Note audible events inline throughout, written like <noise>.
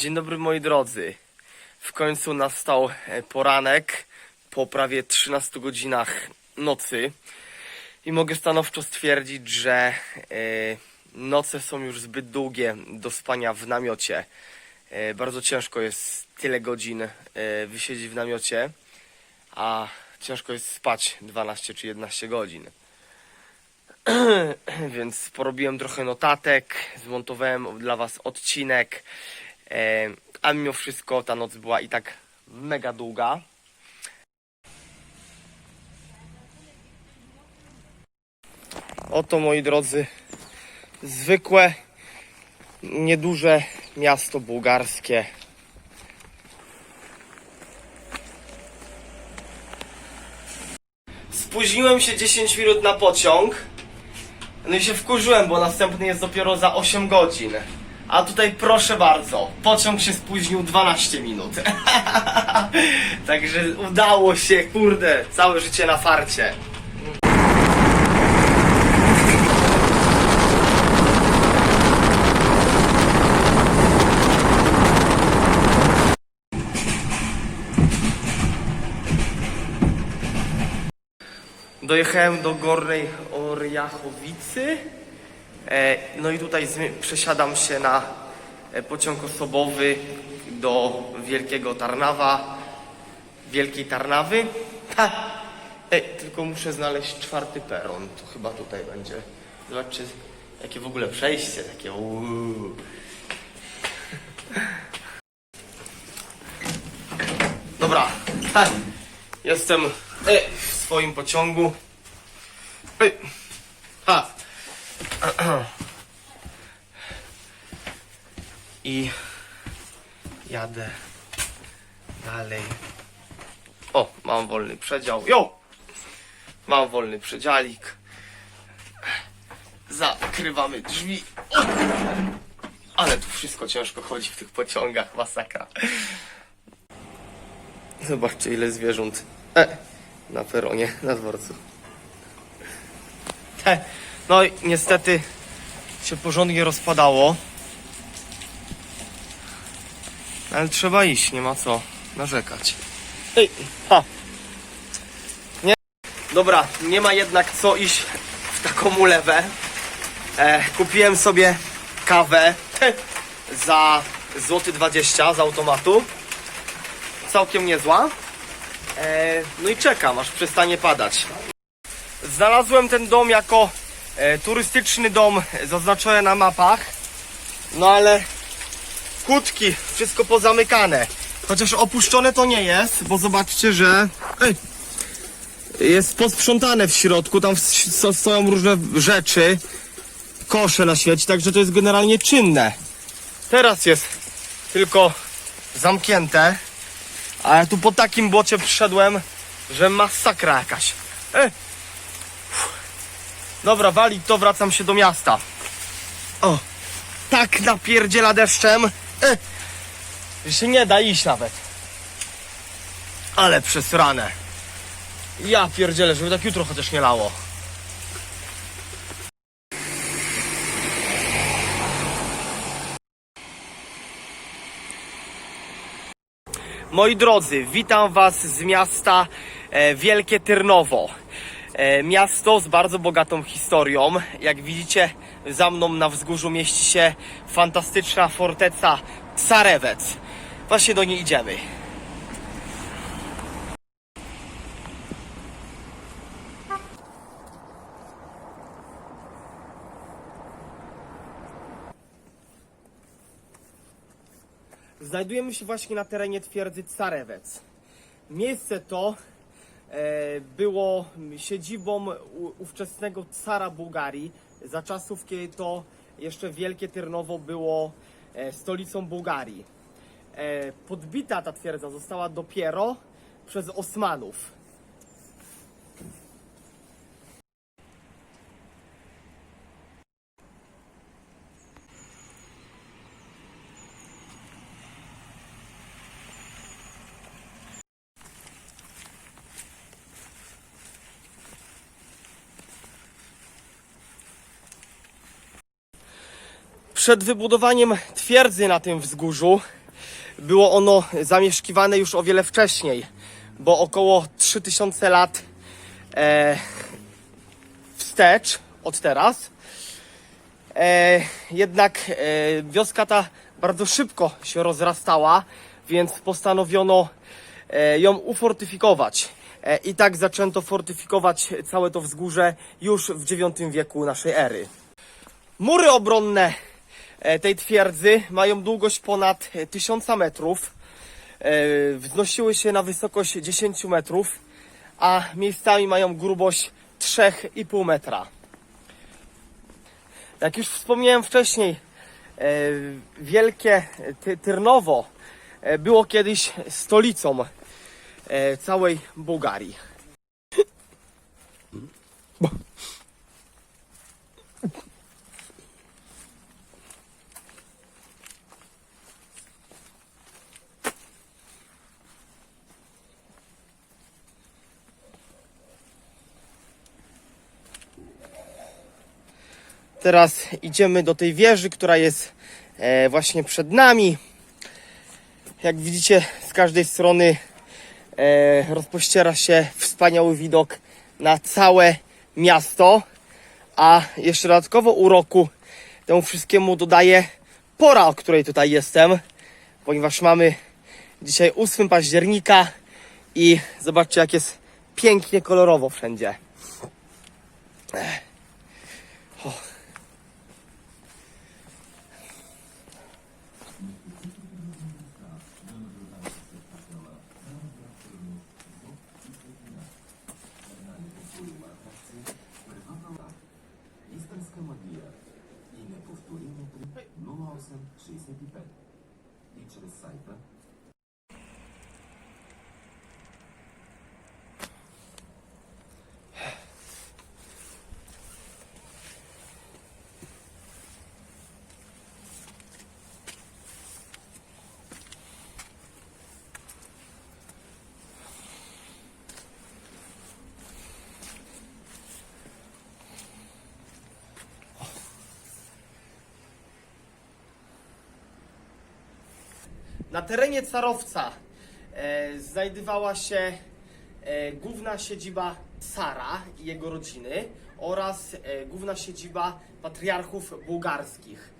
Dzień dobry moi drodzy. W końcu nastał e, poranek po prawie 13 godzinach nocy i mogę stanowczo stwierdzić, że e, noce są już zbyt długie do spania w namiocie. E, bardzo ciężko jest tyle godzin wysiedzieć w namiocie, a ciężko jest spać 12 czy 11 godzin. <clears throat> Więc porobiłem trochę notatek, zmontowałem dla Was odcinek, a mimo wszystko ta noc była i tak mega długa. Oto moi drodzy, zwykłe, nieduże miasto bułgarskie. Spóźniłem się 10 minut na pociąg. No i się wkurzyłem, bo następny jest dopiero za 8 godzin. A tutaj proszę bardzo, pociąg się spóźnił 12 minut. <laughs> Także udało się, kurde, całe życie na farcie. Dojechałem do Gornej Orjachowicy. E, no i tutaj przesiadam się na e, pociąg osobowy do Wielkiego Tarnawa. Wielkiej Tarnawy. Ha! Ej, tylko muszę znaleźć czwarty peron. To chyba tutaj będzie. Zobaczcie, jakie w ogóle przejście. Takie uuu. Dobra. Ha! Jestem e, w swoim pociągu. Ej. Ha. <clears throat> I jadę dalej. O, mam wolny przedział. Jo! Mam wolny przedzialik. Zakrywamy drzwi. Ale tu wszystko ciężko chodzi w tych pociągach, masakra. Zobaczcie ile zwierząt e, na peronie, na dworcu. Te, no i niestety się porządnie rozpadało. Ale trzeba iść, nie ma co narzekać. Ej, ha. Nie. Dobra, nie ma jednak co iść w taką ulewę. E, kupiłem sobie kawę <laughs> za złoty 20 z automatu. Całkiem niezła. E, no i czekam, aż przestanie padać. Znalazłem ten dom jako e, turystyczny dom zaznaczony na mapach. No ale kłódki, wszystko pozamykane. Chociaż opuszczone to nie jest, bo zobaczcie, że ej, jest posprzątane w środku, tam stoją różne rzeczy, kosze na świecie, także to jest generalnie czynne. Teraz jest tylko zamknięte, a ja tu po takim bocie przyszedłem, że masakra jakaś. E, Dobra, wali to, wracam się do miasta. O, tak napierdziela deszczem, e, że nie da iść nawet. Ale przesrane. Ja pierdzielę, żeby tak jutro chociaż nie lało. Moi drodzy, witam Was z miasta e, Wielkie Tyrnowo. E, miasto z bardzo bogatą historią. Jak widzicie, za mną na wzgórzu mieści się fantastyczna forteca Sarewec. Właśnie do niej idziemy. Znajdujemy się właśnie na terenie twierdzy Carewec. Miejsce to było siedzibą ówczesnego cara Bułgarii, za czasów, kiedy to jeszcze Wielkie Tyrnowo było e, stolicą Bułgarii. E, podbita ta twierdza została dopiero przez Osmanów. Przed wybudowaniem twierdzy na tym wzgórzu było ono zamieszkiwane już o wiele wcześniej, bo około 3000 lat e, wstecz od teraz. E, jednak e, wioska ta bardzo szybko się rozrastała, więc postanowiono e, ją ufortyfikować. E, I tak zaczęto fortyfikować całe to wzgórze już w IX wieku naszej ery. Mury obronne tej twierdzy mają długość ponad e, 1000 metrów. E, Wznosiły się na wysokość 10 metrów, a miejscami mają grubość 3,5 metra. Jak już wspomniałem wcześniej, e, wielkie Ty- Tyrnowo e, było kiedyś stolicą e, całej Bułgarii. Teraz idziemy do tej wieży, która jest e, właśnie przed nami. Jak widzicie, z każdej strony e, rozpościera się wspaniały widok na całe miasto. A jeszcze dodatkowo uroku temu wszystkiemu dodaje pora, o której tutaj jestem, ponieważ mamy dzisiaj 8 października i zobaczcie, jak jest pięknie kolorowo wszędzie. Na terenie Carowca e, znajdowała się e, główna siedziba Sara i jego rodziny oraz e, główna siedziba patriarchów bułgarskich.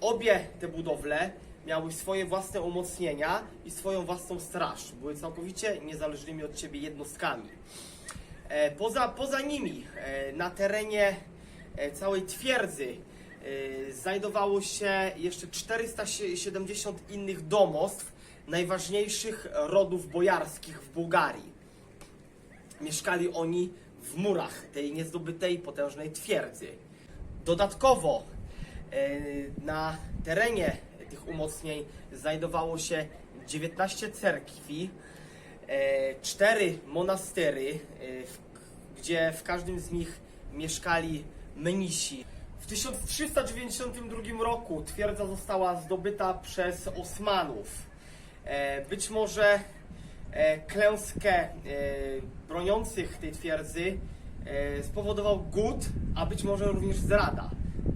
Obie te budowle miały swoje własne umocnienia i swoją własną straż. Były całkowicie niezależnymi od siebie jednostkami. E, Poza, poza nimi, e, na terenie e, całej twierdzy, znajdowało się jeszcze 470 innych domostw najważniejszych rodów bojarskich w Bułgarii. Mieszkali oni w murach tej niezdobytej, potężnej twierdzy. Dodatkowo e, na terenie tych umocnień znajdowało się 19 cerkwi, e, cztery monastery, gdzie w każdym z nich mieszkali mnisi. W 1392 roku twierdza została zdobyta przez Osmanów. E, Być może e, klęskę e, broniących tej twierdzy spowodował głód, a być może również zrada.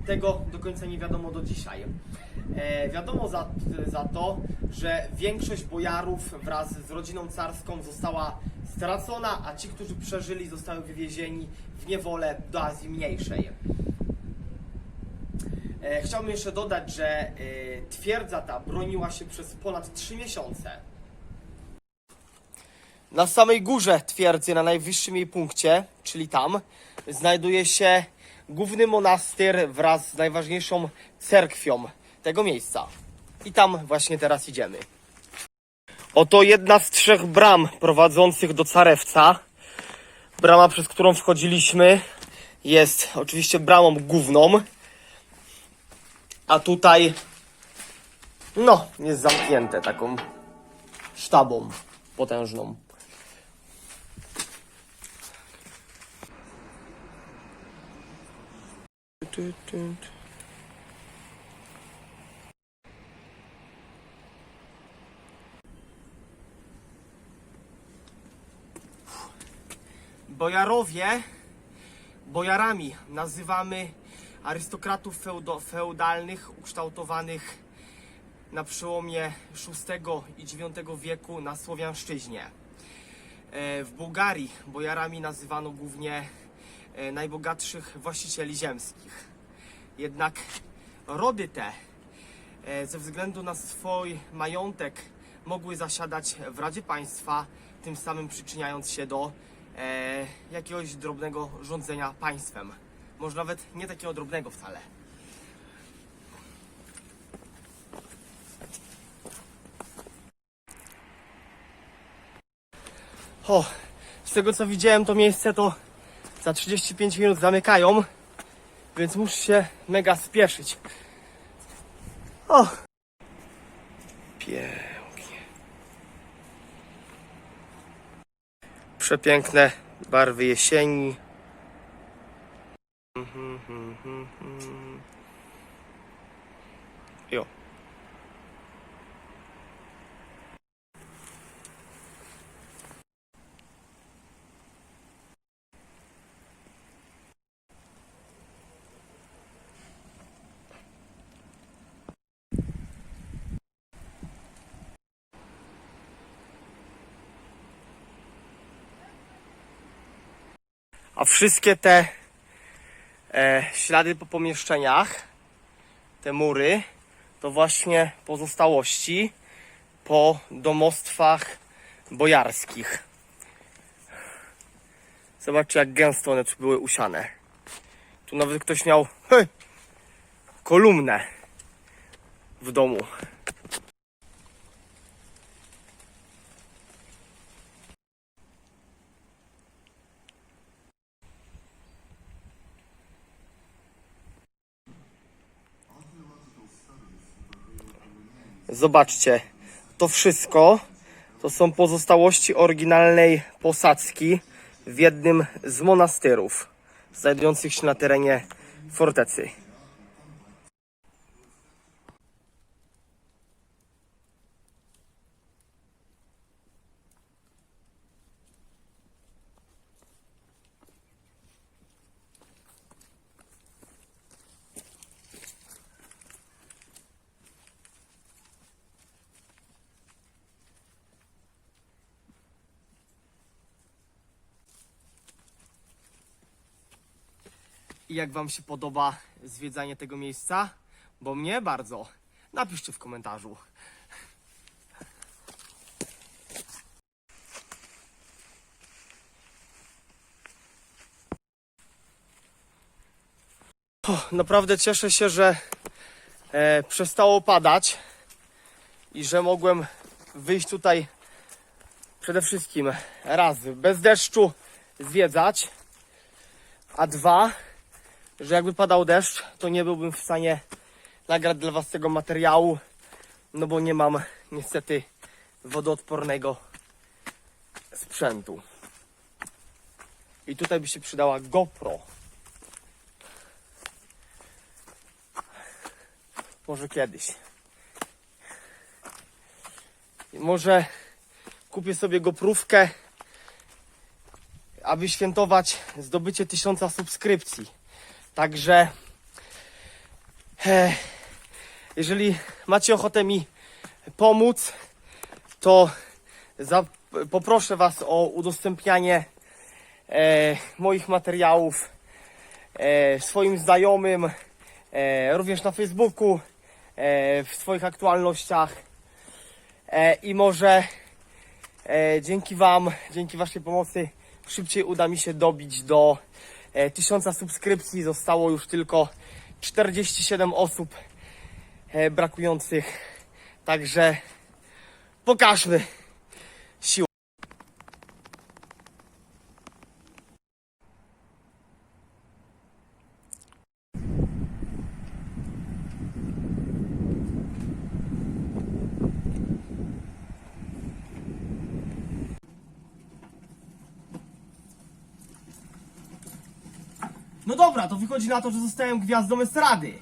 Tego do końca nie wiadomo do dzisiaj. Wiadomo za, za to, że większość bojarów wraz z rodziną carską została stracona, a ci, którzy przeżyli, zostały wywiezieni w niewolę do Azji Mniejszej. E, Chciałbym jeszcze dodać, że e, twierdza ta broniła się przez ponad 3 miesiące. Na samej górze twierdzy, na najwyższym jej punkcie, czyli tam, znajduje się główny monastyr wraz z najważniejszą cerkwią tego miejsca. I tam właśnie teraz idziemy. Oto jedna z trzech bram prowadzących do Carewca. Brama, przez którą wchodziliśmy, jest oczywiście bramą główną. A tutaj, no, jest zamknięte taką sztabą potężną. Bojarowie, bojarami nazywamy arystokratów feudo, feudalnych, ukształtowanych na przełomie VI i IX wieku na Słowiańszczyźnie. E, W Bułgarii bojarami nazywano głównie e, najbogatszych właścicieli ziemskich. Jednak rody te e, ze względu na swój majątek mogły zasiadać w Radzie Państwa, tym samym przyczyniając się do jakiegoś drobnego rządzenia państwem. Może nawet nie takiego drobnego wcale. O, z tego co widziałem, to miejsce to za 35 minut zamykają, więc muszę się mega spieszyć. O! Pięknie. Przepiękne barwy jesieni. Jo. A wszystkie te e, ślady po pomieszczeniach, te mury, to właśnie pozostałości po domostwach bojarskich. Zobaczcie, jak gęsto one tu były usiane. Tu nawet ktoś miał kolumnę w domu. Zobaczcie, to wszystko to są pozostałości oryginalnej posadzki w jednym z monasterów znajdujących się na terenie fortecy. I jak Wam się podoba zwiedzanie tego miejsca? Bo mnie bardzo. Napiszcie w komentarzu. Naprawdę cieszę się, że e, przestało padać i że mogłem wyjść tutaj przede wszystkim raz bez deszczu zwiedzać, a dwa że jakby padał deszcz, to nie byłbym w stanie nagrać dla Was tego materiału, no bo nie mam niestety wodoodpornego sprzętu. I tutaj by się przydała GoPro. Może kiedyś. I może kupię sobie GoPrówkę, aby świętować zdobycie tysiąca subskrypcji. Także e, jeżeli macie ochotę mi pomóc, to poproszę Was o udostępnianie e, moich materiałów e, swoim znajomym, również na Facebooku, w swoich aktualnościach. I może dzięki Wam, dzięki Waszej pomocy szybciej uda mi się dobić do e, 1000 subskrypcji. Zostało już tylko 47 osób e, brakujących. Także pokażmy siłę. No dobra, to wychodzi na to, że zostałem gwiazdą estrady.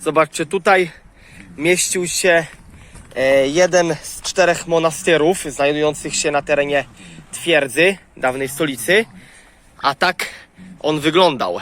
Zobaczcie, tutaj mieścił się e, jeden z czterech monasterów znajdujących się na terenie twierdzy, dawnej stolicy. A tak on wyglądał.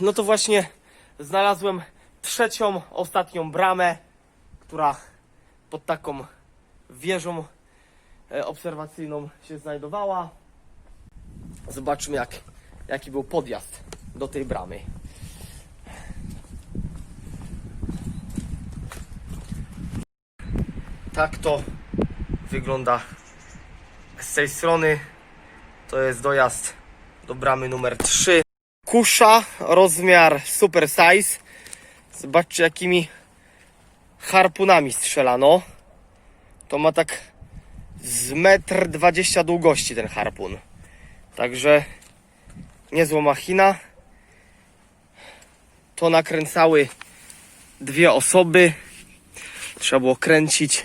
No to właśnie znalazłem trzecią, ostatnią bramę, która pod taką wieżą obserwacyjną się znajdowała. Zobaczmy jak, jaki był podjazd do tej bramy. Tak to wygląda z tej strony. To jest dojazd do bramy numer 3. Kusza, rozmiar super size. Zobaczcie jakimi harpunami strzelano. To ma tak z metr 20 długości ten harpun. Także niezła machina. To nakręcały dwie osoby. Trzeba było kręcić.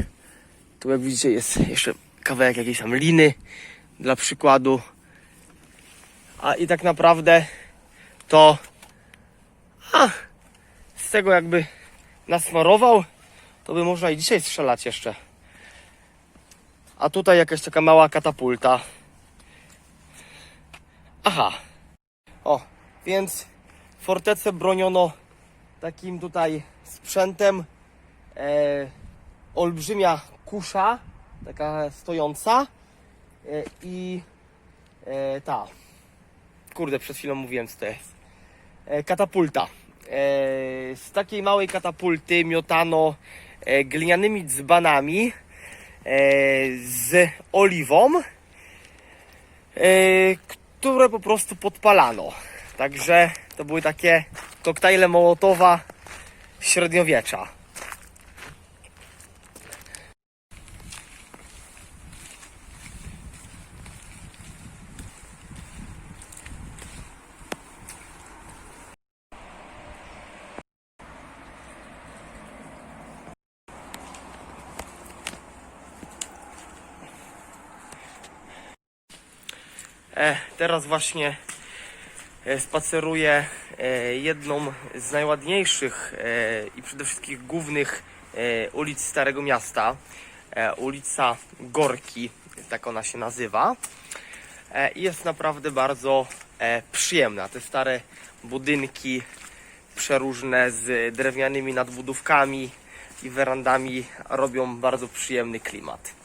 Tu jak widzicie jest jeszcze kawałek jakiejś tam liny dla przykładu. A i tak naprawdę to a, z tego jakby nasmarował, to by można i dzisiaj strzelać jeszcze. A tutaj jakaś taka mała katapulta. Aha. O, więc fortecę broniono takim tutaj sprzętem. E, olbrzymia kusza, taka stojąca e, i e, ta. Kurde, przed chwilą mówiłem co to jest. E, katapulta. E, z takiej małej katapulty miotano e, glinianymi dzbanami z oliwą, e, które po prostu podpalano. Także to były takie koktajle Mołotowa średniowiecza. Teraz właśnie e, spaceruję e, jedną z najładniejszych e, i przede wszystkim głównych e, ulic Starego Miasta. E, ulica Gorki, tak ona się nazywa. E, i jest naprawdę bardzo e, przyjemna. Te stare budynki przeróżne z drewnianymi nadbudówkami i werandami robią bardzo przyjemny klimat.